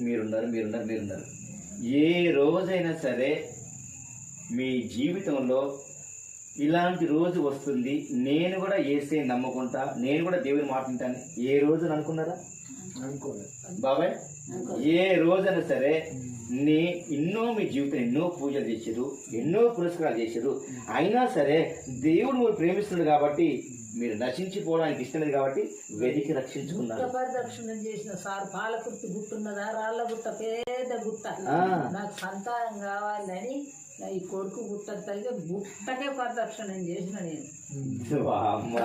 మీరున్నారు మీరున్నారు మీరున్నారు. ఏ రోజైనా సరే మీ జీవితంలో ఇలాంటి రోజు వస్తుంది. నేను కూడా ఏసే నమ్ముకుంటా నేను కూడా దేవుని మాట్లాడతాను ఏ రోజు అనుకున్నారా? బాబాయ్ ఏ రోజైనా సరే నే ఎన్నో మీ జీవితం ఎన్నో పూజలు చేశారు ఎన్నో పురస్కారాలు చేశారు అయినా సరే దేవుడు మీరు ప్రేమిస్తున్నాడు కాబట్టి మీరు నశించిపోవడానికి ఇష్టం లేదు కాబట్టి వెతికి రక్షించుకున్నారు గుట్ట పరిరక్షణ చేసిన సార్ పాలకుర్తి గుట్టున్నదా రాళ్ళ గుట్ట పెద్ద గుట్ట. నాకు సంతానం కావాలని ఈ కొడుకు గుట్ట తల్లి గుట్టకే పరిరక్షణ చేసిన నేను. అమ్మ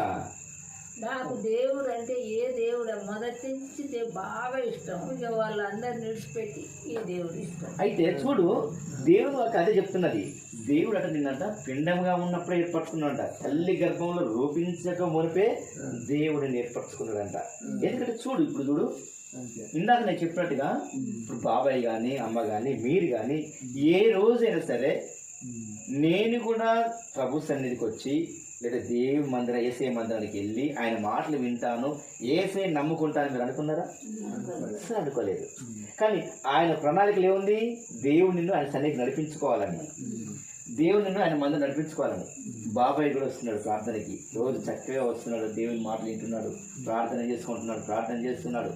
నాకు దేవుడు అంటే ఏ దేవుడు? మొదటి నుంచి బాగా ఇష్టం. ఇక వాళ్ళందరిని నిడిచిపెట్టి ఈ దేవుడు ఇష్టం. అయితే చూడు దేవుడు ఒక అదే చెప్తున్నది. దేవుడు అట నిన్నంట పిండంగా ఉన్నప్పుడే ఏర్పరచుకున్నాడంట. తల్లి గర్భంలో రూపించక మునిపే దేవుడిని ఏర్పరచుకున్నాడంట. ఎందుకంటే చూడు ఇప్పుడు చూడు. ఇందాక నేను చెప్పినట్టుగా ఇప్పుడు బాబాయ్ కానీ అమ్మ కానీ మీరు కానీ ఏ రోజైనా సరే నేను కూడా ప్రభు సన్నిధికి వచ్చి లేదా దేవి మందిరం ఏసే మందిరానికి వెళ్ళి ఆయన మాటలు వింటాను. ఏసే నమ్ముకుంటాను మీరు అనుకున్నారా? అసలు అనుకోలేదు. కానీ ఆయన ప్రణాళికలు ఏముంది? దేవుడు నిన్ను ఆయన సన్నిధికి నడిపించుకోవాలని. దేవుడు నిన్ను ఆయన మందిరం నడిపించుకోవాలని. బాబాయ్ కూడా వస్తున్నాడు ప్రార్థనకి. రోజు చక్కగా వస్తున్నాడు దేవుని మాటలు వింటున్నాడు ప్రార్థన చేసుకుంటున్నాడు ప్రార్థన చేస్తున్నాడు.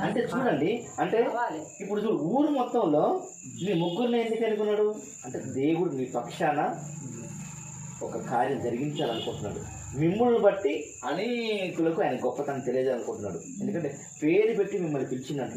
అంటే చూడండి అంటే ఇప్పుడు చూడు ఊరు మొత్తంలో మీ ముగ్గురిని ఎందుకు అనుకున్నాడు అంటే దేవుడు మీ పక్షాన ఒక కార్యం జరిగించాలనుకుంటున్నాడు. మిమ్మల్ని బట్టి అనేకులకు ఆయన గొప్పతనం తెలియజేయాలనుకుంటున్నాడు. ఎందుకంటే పేరు పెట్టి మిమ్మల్ని పిలిచినట్టు